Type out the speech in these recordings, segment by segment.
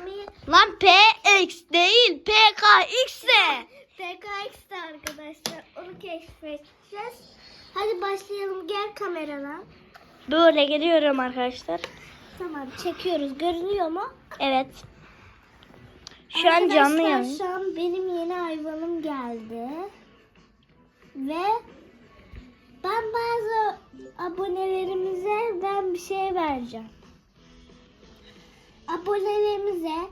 izlemeyi Lan PX değil PKX de. Arkadaşlar. Onu keşfedeceğiz. Hadi başlayalım. Gel kameradan. Böyle geliyorum arkadaşlar. Tamam çekiyoruz. Görünüyor mu? Evet. Şu an canlı yayın. Şu an benim yeni hayvanım geldi. Ve ben bazı abonelerimize ben bir şey vereceğim. Abonelerimize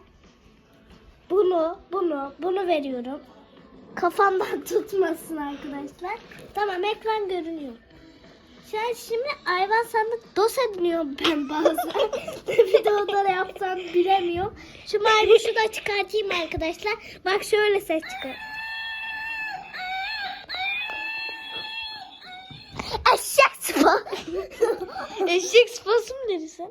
bunu, bunu, bunu veriyorum. Kafamdan tutmasın arkadaşlar. Tamam ekran görünüyor. An şimdi hayvan sandık dos ediniyorum ben bazen. Videoları yapsam bilemiyorum. Şu maymuşu da çıkartayım arkadaşlar. Bak şöyle ses çıkar. Eşek sıpa. Eşek sıpası mı dedi sen?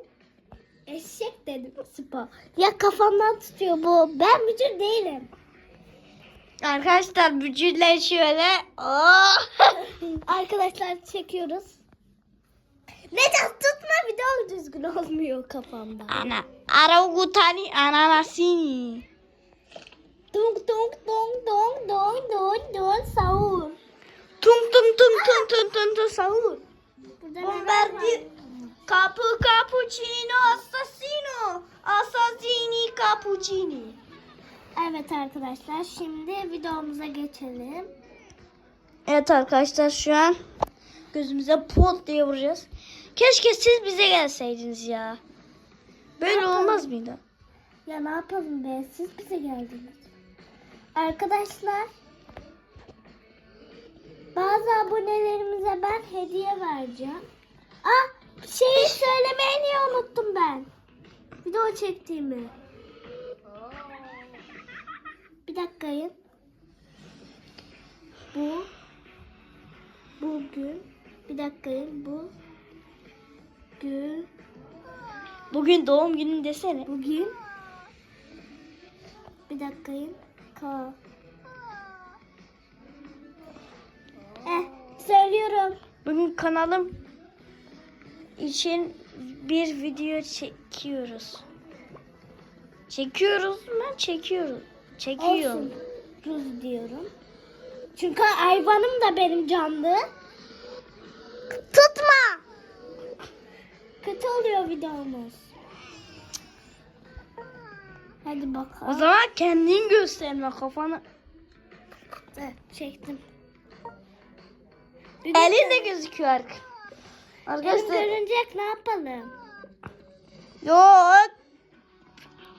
Eşek dedim sıpa. Ya kafamdan tutuyor bu. Ben müdür değilim. Arkadaşlar bücürler şöyle. Oh. Arkadaşlar çekiyoruz. Neden tutma bir daha düzgün olmuyor kafamda. Ana. Aragutani ananasini. Dong dong dong dong dong dong dong sahur. Tum tum tum tum tum tum tum sahur. Bombardier. Capu cappuccino assassino. Assassini cappuccini. Evet arkadaşlar şimdi videomuza geçelim. Evet arkadaşlar şu an gözümüze pot diye vuracağız. Keşke siz bize gelseydiniz ya. Böyle olmaz mıydı? Ya ne yapalım be siz bize geldiniz. Arkadaşlar bazı abonelerimize ben hediye vereceğim. Ah şeyi söylemeyi niye unuttum ben. Video çektiğimi. Bir dakikayım. Bu bugün bir dakikayım bu gün Bugün doğum günün desene. Bugün bir dakikayım. Ka. Eh, söylüyorum. Bugün kanalım için bir video çekiyoruz. Çekiyoruz mu? Çekiyoruz. Çekiyorum. Olsun. Diyorum. Çünkü hayvanım da benim canlı. Tutma. Kötü oluyor videomuz. Hadi O bakalım. zaman kendin gösterme kafanı. Evet, çektim. Elin de gözüküyor ark. Elim Arkadaşlar. görünecek ne yapalım? Yok.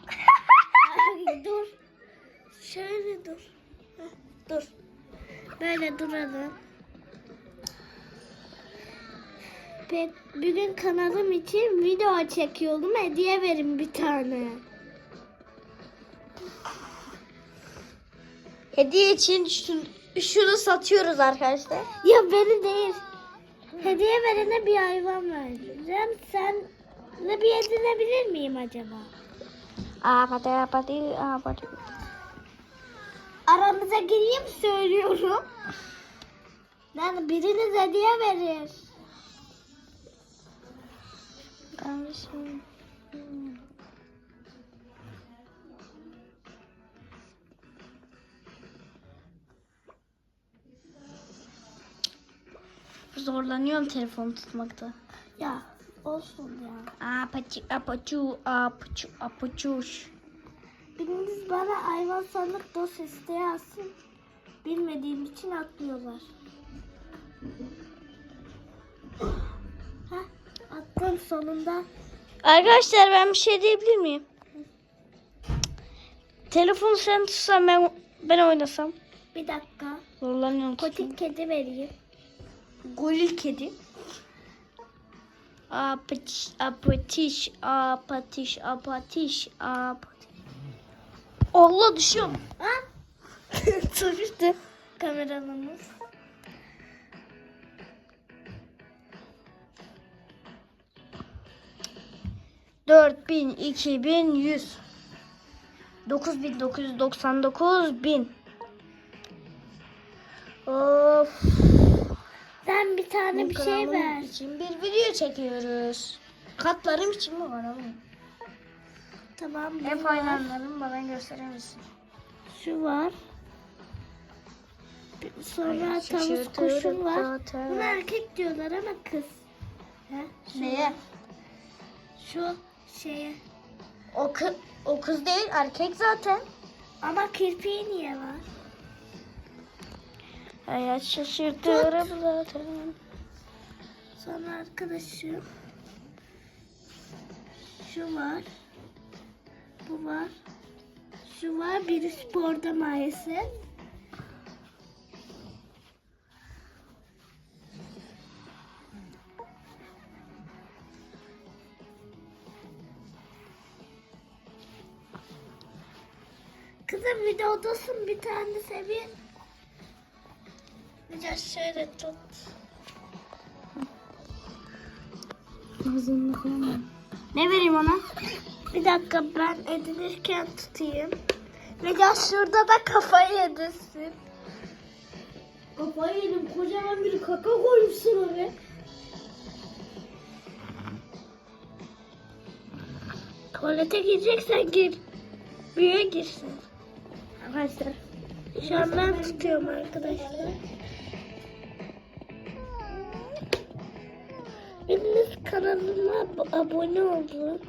Ay, dur. Şöyle dur. Heh, dur. Böyle duralım. Ve bugün kanalım için video çekiyorum. Hediye verin bir tane. Hediye için şunu, şunu satıyoruz arkadaşlar. Ya beni değil. Hediye verene bir hayvan vereceğim. Sen ne bir edinebilir miyim acaba? Apati apati apati. Aramıza gireyim söylüyorum. Yani biriniz hediye verir. Kardeşim. Zorlanıyorum telefonu tutmakta. Ya olsun ya. Apaçı apaçu apaçu apaçuş. Biriniz bana hayvan sandık dosyası yazsın. Bilmediğim için atlıyorlar. Heh, attım sonunda. Arkadaşlar ben bir şey diyebilir miyim? Telefonu sen tutsan ben ben oynasam. Bir dakika. Zorlanıyorum. Kotik kedi vereyim. Goril kedi. Apatiş, apatiş, apatiş, apatiş, apatiş. Allah düşüyorum. Ha? Düştü kameramız. Dört bin, iki bin, yüz. Dokuz bin, dokuz yüz doksan dokuz bin. Of. Sen bir tane bir şey kanalım ver. için bir video çekiyoruz. Katlarım için mi var ama? Tamam. bu En var. bana gösterir misin? Şu var. Bir- Sonra Ay, tavus şaşırtırım kuşum var. zaten. Buna erkek diyorlar ama kız. He? Şu Neye? Şu şeye. O kız, o kız değil erkek zaten. Ama kirpiği niye var? Hayat şaşırtırım zaten. Sonra arkadaşım. Şu var. Bu var. Şu var. Biri sporda maalesef. Kızım videodasın bir tane seviye. Biraz şöyle tut. Ağzını koyamam. Ne vereyim ona? Bir dakika ben edinirken tutayım. Biraz şurada da kafayı yedirsin. Kafayı yedim. Kocaman bir kaka koymuşsun oraya. Tuvalete gireceksen gir. Büyüye girsin. Arkadaşlar. Şu an ben tutuyorum arkadaşlar. Kanalıma ab- abone olun.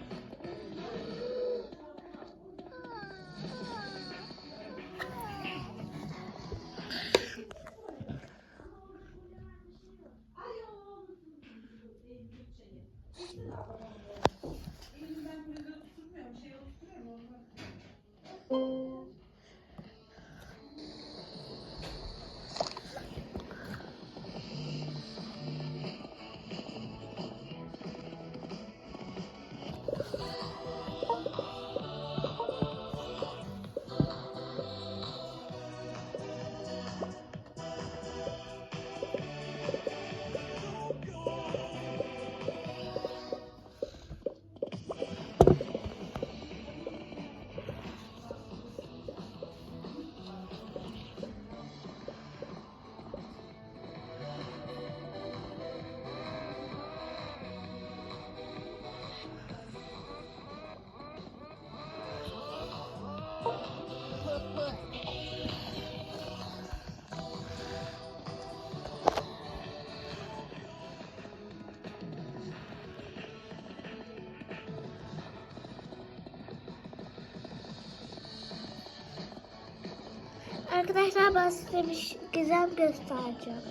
Arkadaşlar ben size bir gizem göstereceğim.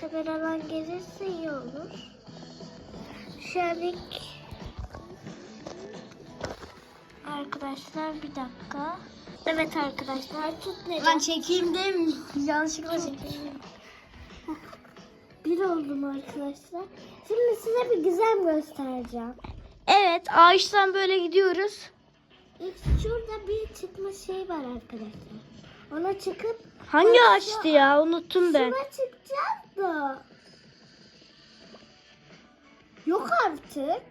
Kameraman gelirse iyi olur. Şöyle Arkadaşlar bir dakika. Evet arkadaşlar tut ne? Lan çekeyim değil mi? Yanlışlıkla çekeyim. Bir oldum arkadaşlar. Şimdi size bir gizem göstereceğim. Evet ağaçtan böyle gidiyoruz ilk şurada bir çıkma şey var arkadaşlar. Ona çıkıp Hangi ağaçtı ya? Unuttum ben. Şuna çıkacağız da. Yok artık.